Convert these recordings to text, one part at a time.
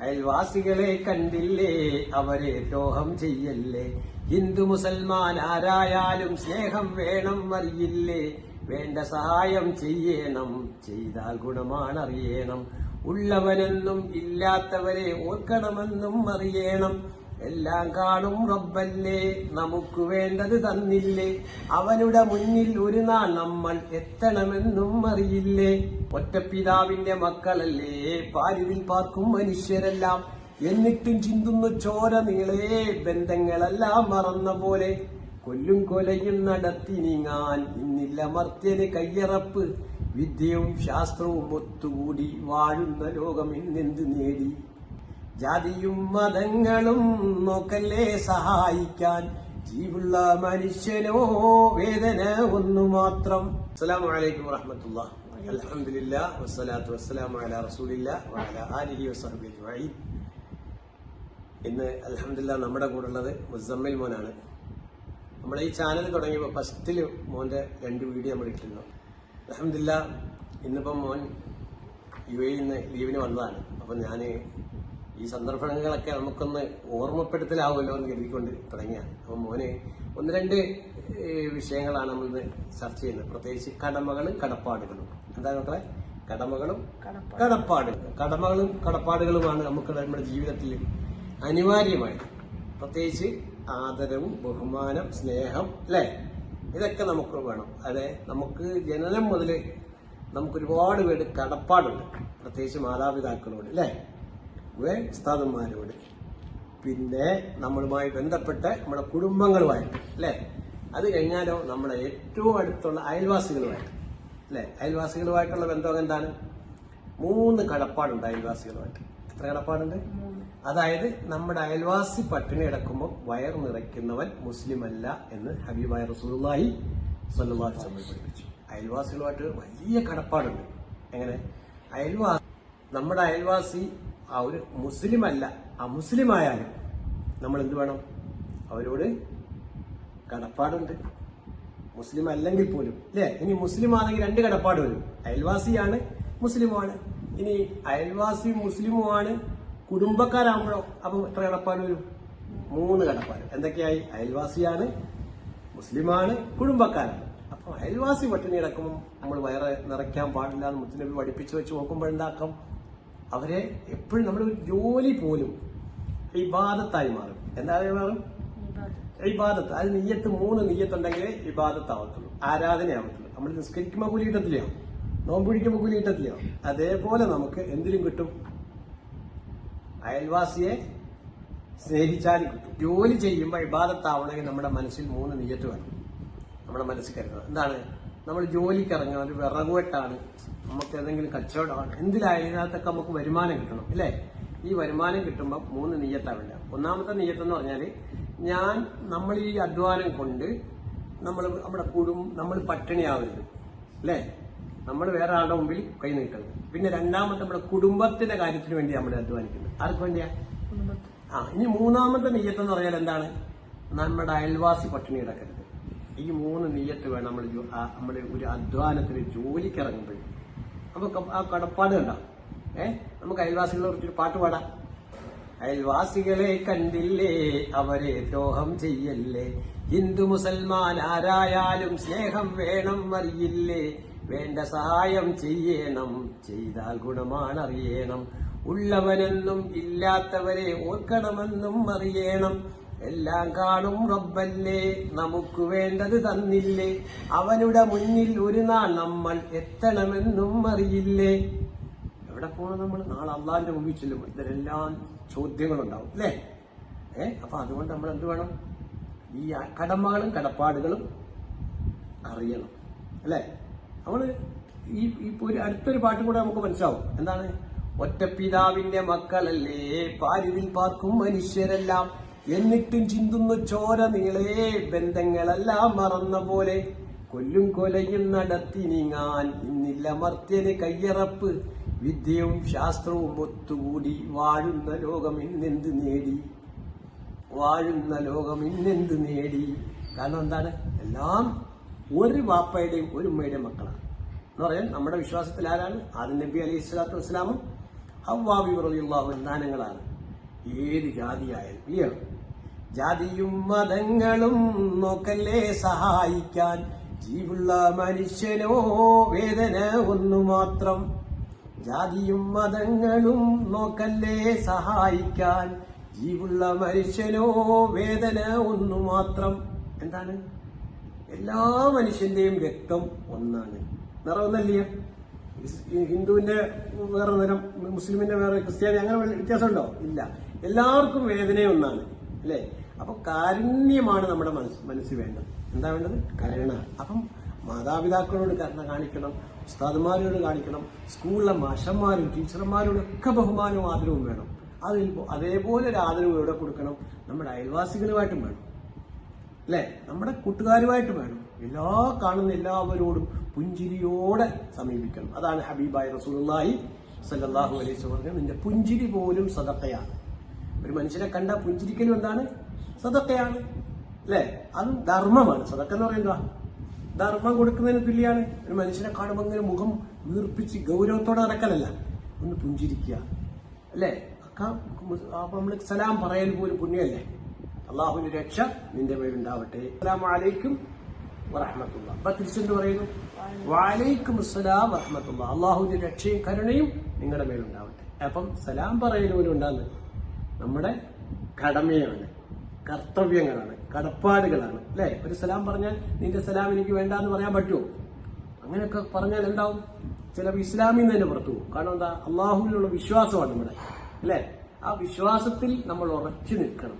അയൽവാസികളെ കണ്ടില്ലേ? അവരെ ദ്രോഹം ചെയ്യല്ലേ? ഹിന്ദു മുസൽമാൻ ആരായാലും സ്നേഹം വേണം അറിയില്ലേ? വേണ്ട സഹായം ചെയ്യണം ചെയ്താൽ ഗുണമാണറിയണം. ഉള്ളവനെന്നും ഇല്ലാത്തവരെ ഓർക്കണമെന്നും അറിയണം. എല്ലാം കാണും റബ്ബല്ലേ നമുക്ക് വേണ്ടത് തന്നില്ലേ. അവനുടെ മുന്നിൽ ഒരു നാൾ നമ്മൾ എത്തണമെന്നും അറിയില്ലേ. ഒറ്റപ്പിതാവിന്റെ മക്കളല്ലേ പാലിവിൽ പാർക്കും മനുഷ്യരെല്ലാം. എന്നിട്ടും ചിന്തുന്നു ചോര നീളേ ബന്ധങ്ങളെല്ലാം മറന്ന പോലെ. കൊല്ലും കൊലയും നടത്തി നീങ്ങാൻ ഇന്നില്ല മർത്യന് കയ്യറപ്പ്. വിദ്യയും ശാസ്ത്രവും ഒത്തുകൂടി വാഴുന്ന ലോകം ഇന്നെന്ത് നേടി? ജാതിയും മതങ്ങളും നോക്കല്ലേ സഹായിക്കാൻ? ജീവുള്ള മനുഷ്യനോ വേദന ഒന്നു മാത്രം. അസ്സലാമു വലൈക്കും വറഹമത്തുള്ള. അലഹമില്ല വസ്സലാത്തു വസ്സലാമു അലാ റസൂലില്ലാ വഅലാ ആലിഹി ഇന്ന് അലഹമില്ല നമ്മുടെ കൂടെ ഉള്ളത് മുസമ്മിൽ മോനാണ്. നമ്മൾ ഈ ചാനൽ തുടങ്ങിയപ്പോൾ ഫസ്റ്റിൽ മോന്റെ രണ്ട് വീഡിയോ നമ്മൾ ഇട്ടിരുന്നു. അലഹമില്ല ഇന്നിപ്പം മോൻ യു എയിൽ നിന്ന് ലീവിന് വന്നതാണ്. അപ്പം ഞാൻ ഈ സന്ദർഭങ്ങളൊക്കെ നമുക്കൊന്ന് ഓർമ്മപ്പെടുത്തലാവുമല്ലോ എന്ന് കരുതിക്കൊണ്ട് തുടങ്ങിയാണ്. അപ്പം മോന് ഒന്ന് രണ്ട് വിഷയങ്ങളാണ് നമ്മൾ ഇന്ന് ചർച്ച ചെയ്യുന്നത്. പ്രത്യേകിച്ച് കടമകളും കടപ്പാടുകളും. എന്താ മക്കളെ? കടമകളും കടപ്പാട്. കടമകളും കടപ്പാടുകളുമാണ് നമുക്ക് നമ്മുടെ ജീവിതത്തിൽ അനിവാര്യമായത്. പ്രത്യേകിച്ച് ആദരവും ബഹുമാനം സ്നേഹം അല്ലേ? ഇതൊക്കെ നമുക്ക് വേണം. അതെ നമുക്ക് ജനനം മുതൽ നമുക്ക് ഒരുപാട് പേര് കടപ്പാടുണ്ട്. പ്രത്യേകിച്ച് മാതാപിതാക്കളോട് അല്ലേ? ഉസ്താദന്മാരോട് പിന്നെ നമ്മളുമായി ബന്ധപ്പെട്ട് നമ്മുടെ കുടുംബങ്ങളുമായിട്ട് അല്ലേ? അത് കഴിഞ്ഞാലോ നമ്മുടെ ഏറ്റവും അടുത്തുള്ള അയൽവാസികളുമായിട്ട് അല്ലേ? അയൽവാസികളുമായിട്ടുള്ള ബന്ധം എന്താണ് മൂന്ന് കടപ്പാടുണ്ട് അയൽവാസികളുമായിട്ട്. എത്ര കടപ്പാടുണ്ട്? അതായത് നമ്മുടെ അയൽവാസി പട്ടിണി കിടക്കുമ്പോൾ വയർ നിറയ്ക്കുന്നവൻ മുസ്ലിം അല്ല എന്ന് ഹബീബായ റസൂലുള്ളാഹി സ്വല്ലല്ലാഹു അലൈഹി വസല്ലം പഠിപ്പിച്ചു. അയൽവാസികളുമായിട്ട് വലിയ കടപ്പാടുണ്ട്. എങ്ങനെ? അയൽവാസി നമ്മുടെ അയൽവാസി ആ ഒരു മുസ്ലിം അല്ല ആ മുസ്ലിം ആയാലും നമ്മൾ എന്ത് വേണം? അവരോട് കടപ്പാടുണ്ട്. മുസ്ലിം അല്ലെങ്കിൽ പോലും അല്ലേ? ഇനി മുസ്ലിം ആണെങ്കിൽ രണ്ട് കടപ്പാട് വരും. അയൽവാസിയാണ് മുസ്ലിമാണ് ഇനി അയൽവാസി മുസ്ലിമുമാണ് കുടുംബക്കാരാകുമ്പോഴോ അപ്പം എത്ര കടപ്പാട് വരും? മൂന്ന് കടപ്പാട്. എന്തൊക്കെയായി? അയൽവാസിയാണ് മുസ്ലിമാണ് കുടുംബക്കാരാണ്. അപ്പൊ അയൽവാസി പട്ടിണി കിടക്കുമ്പോൾ നമ്മൾ വയറ് നിറയ്ക്കാൻ പാടില്ല മുത്തനബി പഠിപ്പിച്ചു വെച്ച് നോക്കുമ്പോൾ എന്താക്കാം അവരെ എപ്പോഴും നമ്മൾ ഒരു ജോലി പോലും ഇബാദത്തായി മാറും. എന്തായി മാറും? ഇബാദത്ത്. അത് നെയ്യത്ത് മൂന്ന് നെയ്യത്തുണ്ടെങ്കിൽ ഇബാദത്താവത്തുള്ളൂ. ആരാധനയാവത്തുള്ളൂ. നമ്മൾ നിസ്കരിക്കുമ്പോൾ കൂലി കിട്ടത്തില്ലയോ? നോമ്പ് പിടിക്കുമ്പോൾ കൂലി കിട്ടത്തില്ലയോ? അതേപോലെ നമുക്ക് എന്തിലും കിട്ടും? അയൽവാസിയെ സ്നേഹിച്ചാലും കിട്ടും. ജോലി ചെയ്യുമ്പോൾ ഇബാദത്താവണമെങ്കിൽ നമ്മുടെ മനസ്സിൽ മൂന്ന് നെയ്യത്ത് വേണം. നമ്മുടെ മനസ്സിൽ കരുതണം എന്താണ്? നമ്മൾ ജോലിക്ക് ഇറങ്ങുക ഒരു വിറകുവെട്ടാണ് നമുക്ക് ഏതെങ്കിലും കച്ചവടമാണ്. എന്തിലായാലും ഇതിനകത്തൊക്കെ നമുക്ക് വരുമാനം കിട്ടണം അല്ലേ? ഈ വരുമാനം കിട്ടുമ്പോൾ മൂന്ന് നീയത്താവില്ല. ഒന്നാമത്തെ നീയത്ത് എന്ന് പറഞ്ഞാൽ ഞാൻ നമ്മൾ ഈ അധ്വാനം കൊണ്ട് നമ്മൾ നമ്മുടെ കുടും നമ്മൾ പട്ടിണിയാവരുത് അല്ലേ? നമ്മൾ വേറെ ആളുടെ മുമ്പിൽ കൈ നീട്ടരുത്. പിന്നെ രണ്ടാമത്തെ നമ്മുടെ കുടുംബത്തിന്റെ കാര്യത്തിന് വേണ്ടി നമ്മൾ അധ്വാനിക്കുന്നത് ആർക്ക് വേണ്ടിയാ? ആ ഇനി മൂന്നാമത്തെ നീയത്ത് എന്ന് പറഞ്ഞാൽ എന്താണ്? നമ്മുടെ അയൽവാസി പട്ടിണി കിടക്കരുത്. ഈ മൂന്ന് നീയത്ത് വേണം നമ്മൾ നമ്മൾ ഒരു അധ്വാനത്തിന് ജോലിക്ക് ഇറങ്ങുമ്പോൾ നമുക്ക് ആ കടപ്പാട് കണ്ട. ഏ? നമുക്ക് അയൽവാസികളെ കുറിച്ചൊരു പാട്ട് പാടാം. അയൽവാസികളെ കണ്ടില്ലേ? അവരെ ദ്രോഹം ചെയ്യല്ലേ? ഹിന്ദു മുസൽമാൻ ആരായാലും സ്നേഹം വേണം അറിയില്ലേ? വേണ്ട സഹായം ചെയ്യണം. ചെയ്താൽ ഗുണമാണ് ഗുണമാണറിയണം. ഉള്ളവനെന്നും ഇല്ലാത്തവരെ ഓർക്കണമെന്നും അറിയണം. എല്ലാം കാണും റബ്ബല്ലേ. നമുക്ക് വേണ്ടത് തന്നില്ലേ. അവനുടെ മുന്നിൽ ഒരു നാൾ നമ്മൾ എത്തണമെന്നും അറിയില്ലേ. എവിടെ പോകണം നമ്മൾ? നാളെ അള്ളാന്റെ മുമ്പിൽ ചെല്ലും. ഇതിലെല്ലാം ചോദ്യങ്ങളുണ്ടാവും അല്ലേ? ഏ? അപ്പൊ അതുകൊണ്ട് നമ്മൾ എന്ത് വേണം? ഈ കടമകളും കടപ്പാടുകളും അറിയണം അല്ലേ? നമ്മൾ ഈ ഇപ്പൊ ഒരു അടുത്തൊരു പാട്ടും കൂടെ നമുക്ക് മനസ്സിലാവും. എന്താണ്? ഒറ്റ ഒറ്റപ്പിതാവിന്റെ മക്കളല്ലേ? പാരിതിൽ പാർക്കും മനുഷ്യരെല്ലാം. എന്നിട്ടും ചിന്തുന്നു ചോര നീളേ ബന്ധങ്ങളെല്ലാം മറന്ന പോലെ കൊല്ലും കൊലയും നടത്തി നീങ്ങാൻ ഇന്നില്ല മർത്യന് കയ്യറപ്പ്. വിദ്യയും ശാസ്ത്രവും ഒത്തുകൂടി വാഴുന്ന ലോകം ഇന്നെന്ത് നേടി? വാഴുന്ന ലോകം ഇന്നെന്ത് നേടി? കാരണം എന്താണ്? എല്ലാം ഒരു വാപ്പയുടെയും ഒരു ഉമ്മയുടെയും മക്കളാണ്. എന്ന് പറയാൻ നമ്മുടെ വിശ്വാസത്തിൽ ആരാണ്? ആദ്യ നബി അലൈഹി സ്വലാത്തു വസ്സലാമും ഹവ്വാബി റബിയുള്ള സന്താനങ്ങളാണ് ഏത് ജാതിയായാലും ഇല്ലയോ ജാതിയും മതങ്ങളും നോക്കല്ലേ സഹായിക്കാൻ? ജീവുള്ള മനുഷ്യനോ വേദന ഒന്നു മാത്രം. ജാതിയും മതങ്ങളും നോക്കല്ലേ സഹായിക്കാൻ? ജീവുള്ള മനുഷ്യനോ വേദന ഒന്നു മാത്രം. എന്താണ്? എല്ലാ മനുഷ്യന്റെയും രക്തം ഒന്നാണ്. നിറവെന്നല്ലേ ഹിന്ദുവിന്റെ വേറെ നിറം മുസ്ലിമിന്റെ വേറെ ക്രിസ്ത്യാനി അങ്ങനെ വ്യത്യാസമുണ്ടോ? ഇല്ല. എല്ലാവർക്കും വേദന ഒന്നാണ്. അല്ലേ? അപ്പൊ കാരുണ്യമാണ് നമ്മുടെ മനസ്സ് മനസ്സിൽ വേണ്ടത്. എന്താ വേണ്ടത്? കരുണ. അപ്പം മാതാപിതാക്കളോട് കരുണ കാണിക്കണം ഉസ്താദുമാരോട് കാണിക്കണം സ്കൂളിലെ മാഷന്മാരും ടീച്ചർമാരോടും ഒക്കെ ബഹുമാനവും ആദരവും വേണം. അതിൽ അതേപോലെ ഒരു ആദരവ് എവിടെ കൊടുക്കണം. നമ്മുടെ അയൽവാസികളുമായിട്ടും വേണം. അല്ലെ? നമ്മുടെ കൂട്ടുകാരുമായിട്ട് വേണം. എല്ലാ കാണുന്ന എല്ലാവരോടും പുഞ്ചിരിയോടെ സമീപിക്കണം. അതാണ് ഹബീബായ റസൂലുള്ളാഹി സല്ലല്ലാഹു അലൈഹി പറഞ്ഞത്. നിന്റെ പുഞ്ചിരി പോലും സദക്കയാണ് ഒരു മനുഷ്യനെ കണ്ട പുഞ്ചിരിക്കലും എന്താണ്? സ്വതക്കയാണ് അല്ലെ? അത് ധർമ്മമാണ്. സ്വതക്ക എന്ന് പറയുന്നത് ധർമ്മം കൊടുക്കുന്നതിന് തുല്യാണ്. ഒരു മനുഷ്യനെ കാണുമ്പോൾ ഇങ്ങനെ മുഖം വീർപ്പിച്ച് ഗൗരവത്തോടെ നടക്കലല്ല. ഒന്ന് പുഞ്ചിരിക്കുക. അല്ലേ? അപ്പൊ നമ്മൾ സലാം പറയൽ പോലും പുണ്യമല്ലേ? അള്ളാഹുവിന്റെ രക്ഷ നിന്റെ മേലുണ്ടാവട്ടെ അസ്സലാമു അലൈക്കും വറഹമത്തുള്ള. അപ്പൊ തിരിച്ചെന്ത് പറയുന്നു? വാലൈക്കും അസ്സലാം വറഹമത്തുള്ള. അള്ളാഹുവിന്റെ രക്ഷയും കരുണയും നിങ്ങളുടെ മേലുണ്ടാവട്ടെ അപ്പം സലാം പറയൽ പോലും ഉണ്ടാകുന്നത് നമ്മുടെ കടമയാണ് കർത്തവ്യങ്ങളാണ് കടപ്പാടുകളാണ്. അല്ലെ? ഒരു സലാം പറഞ്ഞാൽ നിന്റെ സലാം എനിക്ക് വേണ്ട എന്ന് പറയാൻ പറ്റുമോ? അങ്ങനെയൊക്കെ പറഞ്ഞാൽ എന്താവും? ചിലപ്പോൾ ഇസ്ലാമിൽ നിന്ന് തന്നെ പുറത്തു പോകും. കാരണം എന്താ? അള്ളാഹുവിനുള്ള വിശ്വാസമാണ് നമ്മുടെ. അല്ലെ? ആ വിശ്വാസത്തിൽ നമ്മൾ ഉറച്ചു നിൽക്കണം.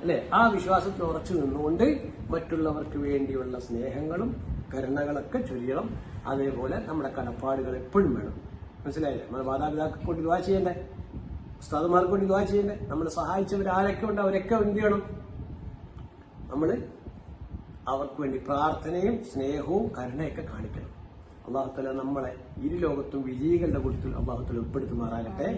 അല്ലെ? ആ വിശ്വാസത്തിൽ ഉറച്ചു നിന്നുകൊണ്ട് മറ്റുള്ളവർക്ക് വേണ്ടിയുള്ള സ്നേഹങ്ങളും കരുണകളൊക്കെ ചൊരിയണം. അതേപോലെ നമ്മുടെ കടപ്പാടുകൾ എപ്പോഴും വേണം. മനസ്സിലായില്ലേ? നമ്മുടെ മാതാപിതാക്കൾ കൊണ്ട് ദുവാ ചെയ്യണ്ടേ? ഉസ്താദുമാർക്ക് വേണ്ടി ദുവാ ചെയ്യണ്ടേ? നമ്മളെ സഹായിച്ചവർ ആരൊക്കെ ഉണ്ട്? അവരൊക്കെ എന്ത് ചെയ്യണം? നമ്മൾ അവർക്ക് വേണ്ടി പ്രാർത്ഥനയും സ്നേഹവും കരുണയൊക്കെ കാണിക്കണം. അള്ളാഹുത്തല നമ്മളെ ഇരു ലോകത്തും വിജയികളുടെ കൂട്ടത്തിൽ അള്ളാഹുത്തല ഉൾപ്പെടുത്തുമാറാകട്ടെ.